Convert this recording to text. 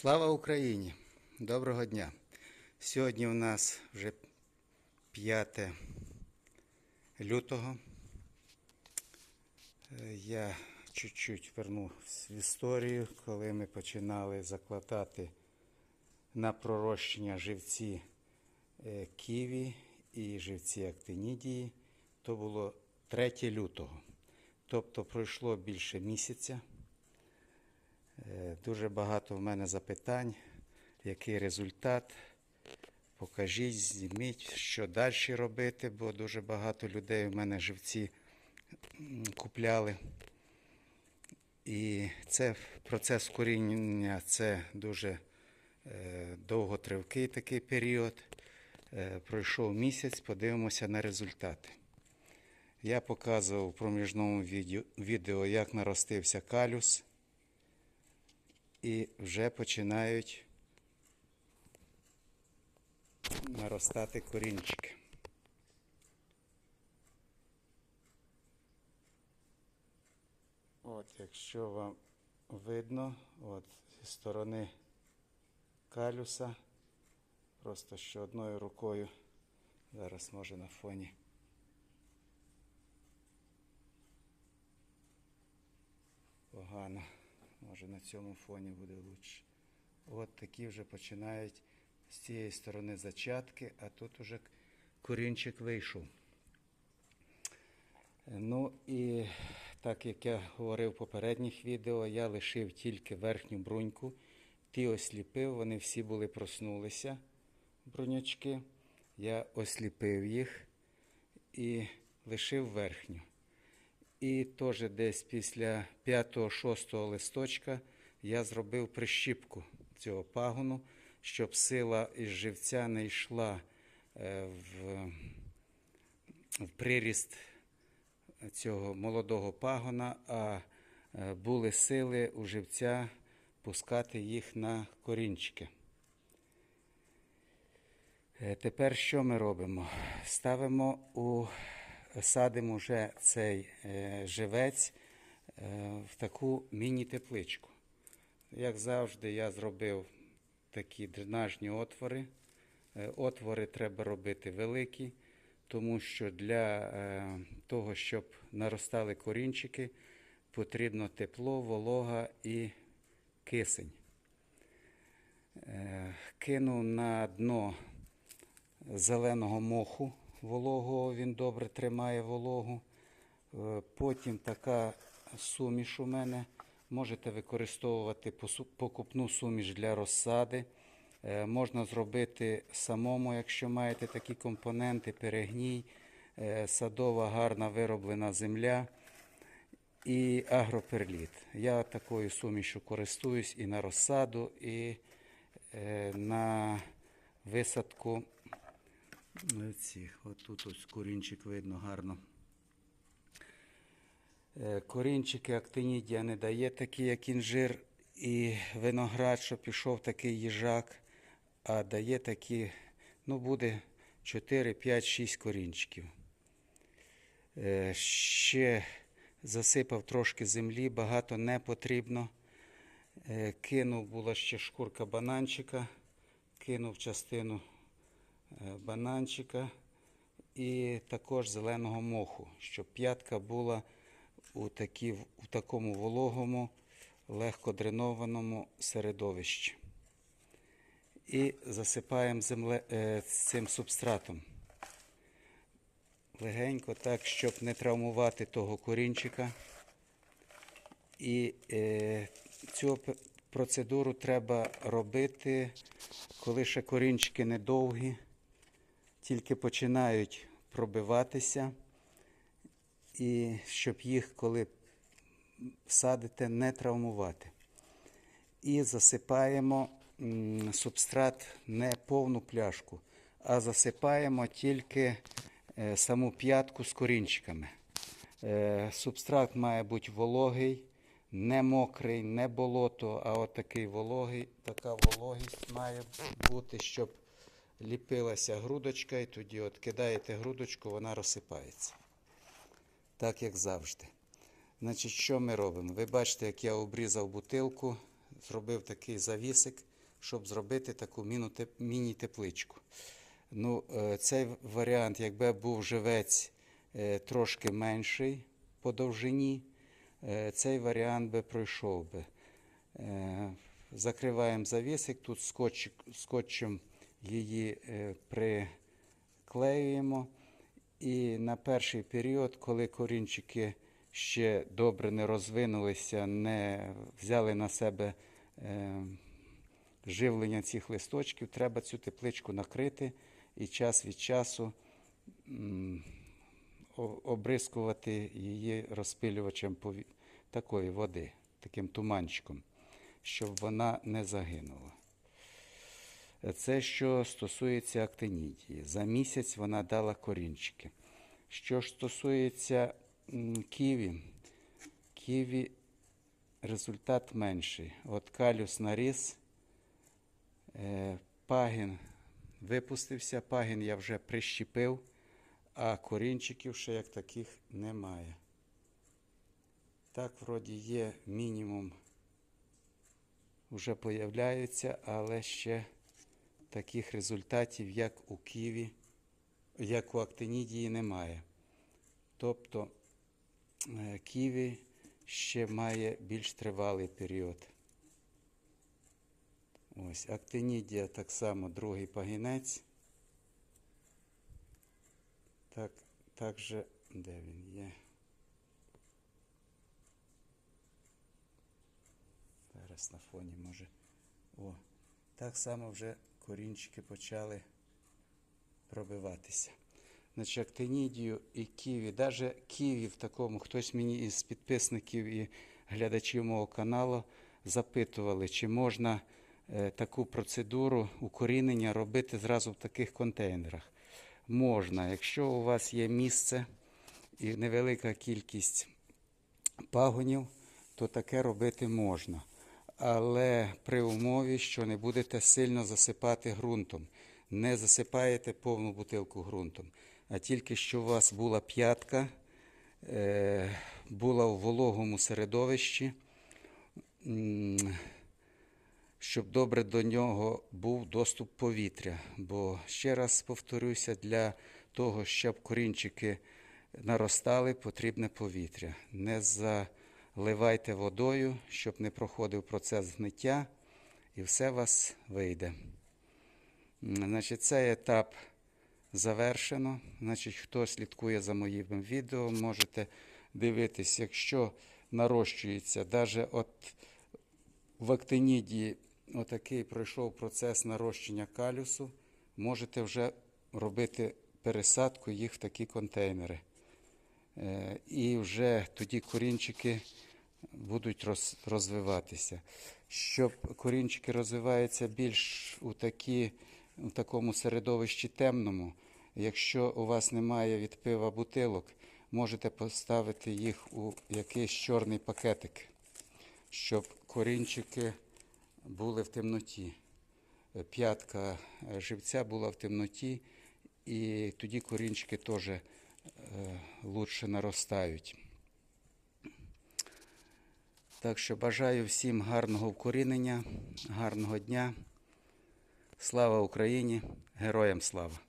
Слава Україні! Доброго дня! Сьогодні у нас вже 5 лютого. Е, Я чуть-чуть верну в історію, коли ми починали закладати на пророщення живці е, ківі і живці актинідії. То було 3 лютого. Тобто пройшло більше місяця. Е, Дуже багато в мене запитань, який результат. Покажіть, зніміть, що далі робити, бо дуже багато людей в мене живці купляли. І це процес коріння це дуже е, довготривкий такий період. Е, пройшов місяць, подивимося на результати. Я показував в проміжному відео, відео як наростився калюс і вже починають наростати корінчики. От, якщо вам видно, от зі сторони калюса, просто що одною рукою, зараз може на фоні. Погано. Може на цьому фоні буде краще. От такі вже починають з цієї сторони зачатки, а тут уже корінчик вийшов. Ну і так як я говорив в попередніх відео, я лишив тільки верхню бруньку. Ті осліпив, вони всі були проснулися, брунячки. Я осліпив їх і лишив верхню. І теж десь після 5-6 листочка я зробив прищіпку цього пагону, щоб сила із живця не йшла е, в, в приріст цього молодого пагона, а е, були сили у живця пускати їх на корінчики. Е, Тепер що ми робимо? Ставимо у садимо вже цей е, живець е, в таку міні-тепличку. Як завжди, я зробив такі дренажні отвори. Е, Отвори треба робити великі, тому що для того, щоб наростали корінчики, потрібно тепло, волога і кисень. Кинув на дно зеленого моху вологого, він добре тримає вологу. Е, Потім така суміш у мене. Можете використовувати покупну суміш для розсади. Е, Можна зробити самому, якщо маєте такі компоненти, перегній, е, садова гарна вироблена земля і агроперліт. Я такою сумішю користуюсь і на розсаду, і на висадку цих. От тут ось корінчик видно гарно. Е, Корінчики актинідія не дає такі, як інжир і виноград, що пішов такий їжак, а дає такі, ну буде 4, 5, 6 корінчиків. Е, Ще засипав трошки землі, багато не потрібно. Е, Кинув, була ще шкурка бананчика, кинув частину бананчика і також зеленого моху, щоб п'ятка була у, такі, у такому вологому, легко дренованому середовищі. І засипаємо земле, е, цим субстратом. Легенько так, щоб не травмувати того корінчика. І е, цю процедуру треба робити, коли ще корінчики недовгі, тільки починають пробиватися, і щоб їх, коли садите, не травмувати. І засипаємо субстрат не повну пляшку, а засипаємо тільки е, саму п'ятку з корінчиками. Е, Субстрат має бути вологий, не мокрий, не болото, а от такий вологий, така вологість має бути, щоб ліпилася грудочка, і тоді от кидаєте грудочку, вона розсипається. Так як завжди. Значить, що ми робимо? Ви бачите, як я обрізав бутилку зробив такий завісик, щоб зробити таку міні-тепличку. Ну, е, цей варіант, якби був живець е, трошки менший по довжині, е, цей варіант би пройшов би. Закриваємо завісик, тут скотч, скотчем її е, приклеюємо. І на перший період, коли корінчики ще добре не розвинулися, не взяли на себе е, живлення цих листочків, треба цю тепличку накрити і час від часу обрискувати її розпилювачем такої води, таким туманчиком, щоб вона не загинула. Це що стосується актинідії. За місяць вона дала корінчики. Що ж стосується ківі, ківі результат менший. От калюс наріс, е, пагін випустився, пагін я вже прищепив, а корінчиків ще як таких немає. Так, вроді є мінімум вже появляються, але ще таких результатів, як у Ківі, як у Актинідії, немає. Тобто е, Ківі ще має більш тривалий період. Ось, Актинідія так само другий пагінець. Так, так же, де він є? Зараз на фоні може. О, так само вже корінчики почали пробиватися. Значить, актинідію і ківі, навіть ківі в такому, хтось мені із підписників і глядачів мого каналу запитували, чи можна е, таку процедуру укорінення робити зразу в таких контейнерах. Можна, якщо у вас є місце і невелика кількість пагонів, то таке робити можна. Але при умові, що не будете сильно засипати ґрунтом. Не засипаєте повну бутилку ґрунтом, а тільки що у вас була п'ятка, е, була в вологому середовищі, щоб добре до нього був доступ повітря. Бо ще раз повторюся, для того, щоб корінчики наростали, потрібне повітря. Не заливайте водою, щоб не проходив процес згниття, і все у вас вийде. Значить, цей етап завершено. Значить, хто слідкує за моїм відео, можете дивитись, якщо нарощується, навіть от в актинідії отакий пройшов процес нарощення калюсу, можете вже робити пересадку їх в такі контейнери. Е, І вже тоді корінчики будуть роз- розвиватися. Щоб корінчики розвиваються більш у, такі, у такому середовищі темному, якщо у вас немає від пива бутилок, можете поставити їх у якийсь чорний пакетик, щоб корінчики були в темноті. П'ятка живця була в темноті, і тоді корінчики теж лучше наростають. Так що бажаю всім гарного вкорінення, гарного дня. Слава Україні! Героям слава!